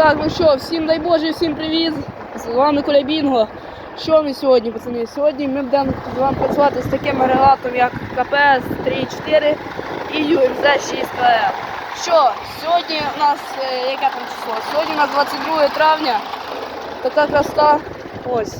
Так, ну що, всім дай Боже, всім привіт! З вами Коля Бінго. Що ми сьогодні, пацани? Сьогодні ми будемо з вами працювати з таким агрегатом, як КПС 3.4 і UMZ 6 КФ. Що, сьогодні у нас, е, яке там число? Сьогодні у нас 22 травня. Така краса. Ось.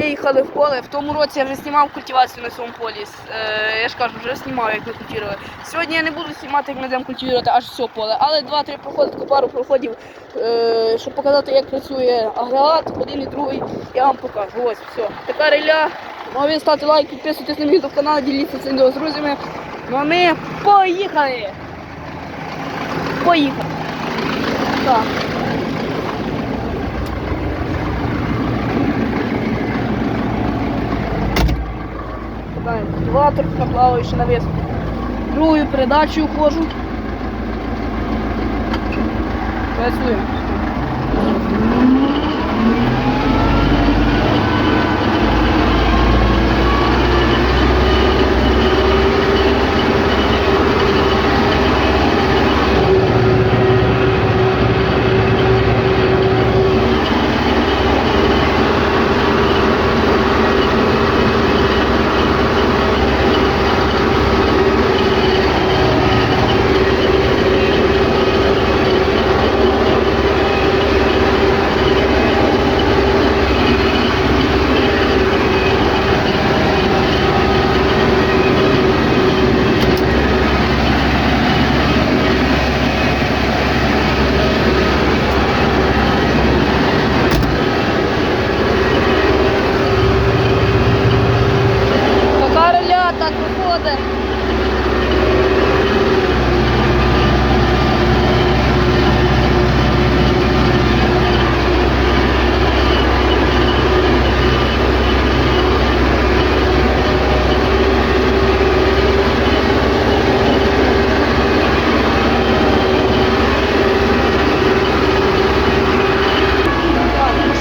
Виїхали в поле. В тому році я вже знімав культивацію на цьому полі. Е, я ж кажу, вже знімав, як ми культивували. Сьогодні я не буду знімати, як ми будемо культивувати аж все поле, але 2-3 проходи, пару проходів, е, щоб показати, як працює агрегат, один і другий, я вам покажу. Ось, все. Така реля. Можете ставити лайк, підписуйтесь на мій YouTube канал, діліться цим відео з друзями. Ну а ми поїхали! Поїхали! Так. Так, на наплаваю ще навес. Другою передачею вхожу. Працюємо. так виходить.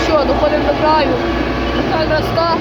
Ну доходимо до краю, така красота.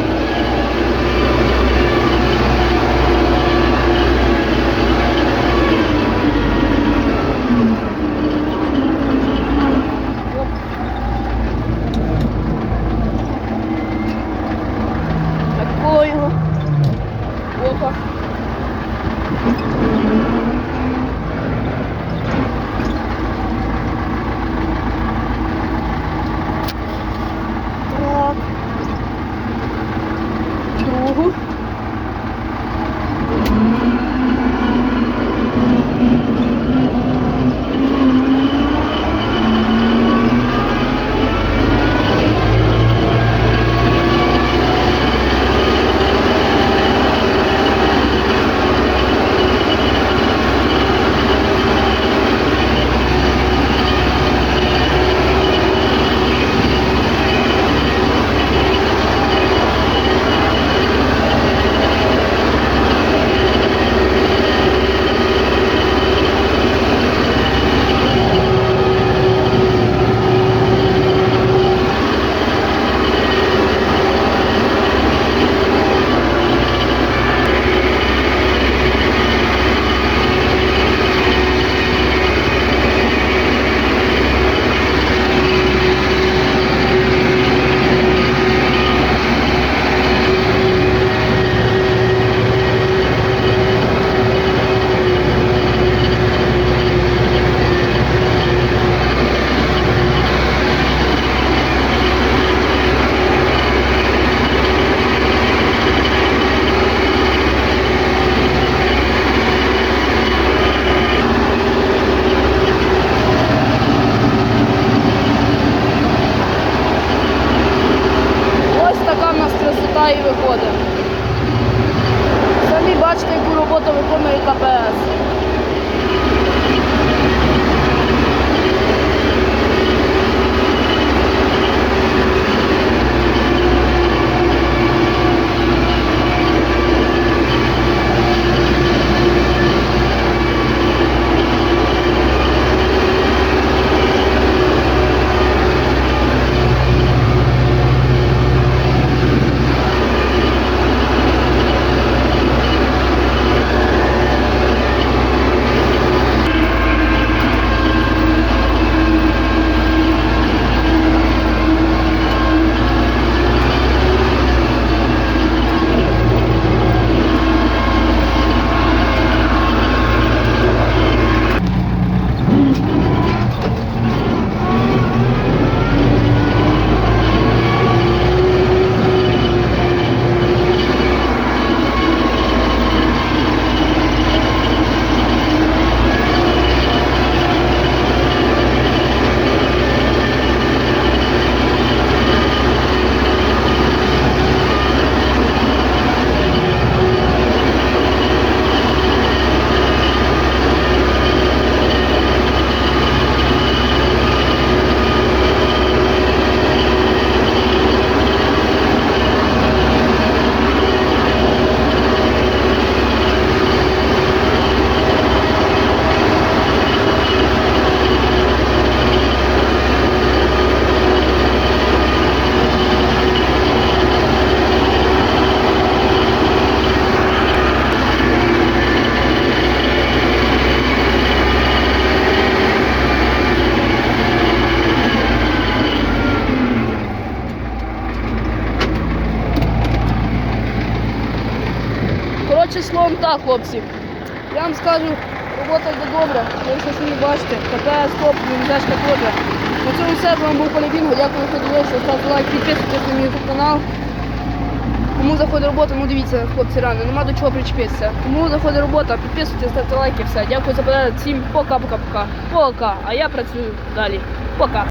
Словом так, хлопці. Я вам скажу, робота йде добре. Ви все самі бачите. КПС топ, мізешка теж. На цьому все. З вами був Полібінго. Дякую, що дивилися. Ставте лайк, підписуйтесь на мій YouTube канал. Кому заходить робота, ну дивіться, хлопці, рано, нема до чого причепитися. Кому заходить робота, підписуйтесь, ставте лайки, все. Дякую за перегляд. Всім пока-пока-пока. Пока. А я працюю далі. Пока.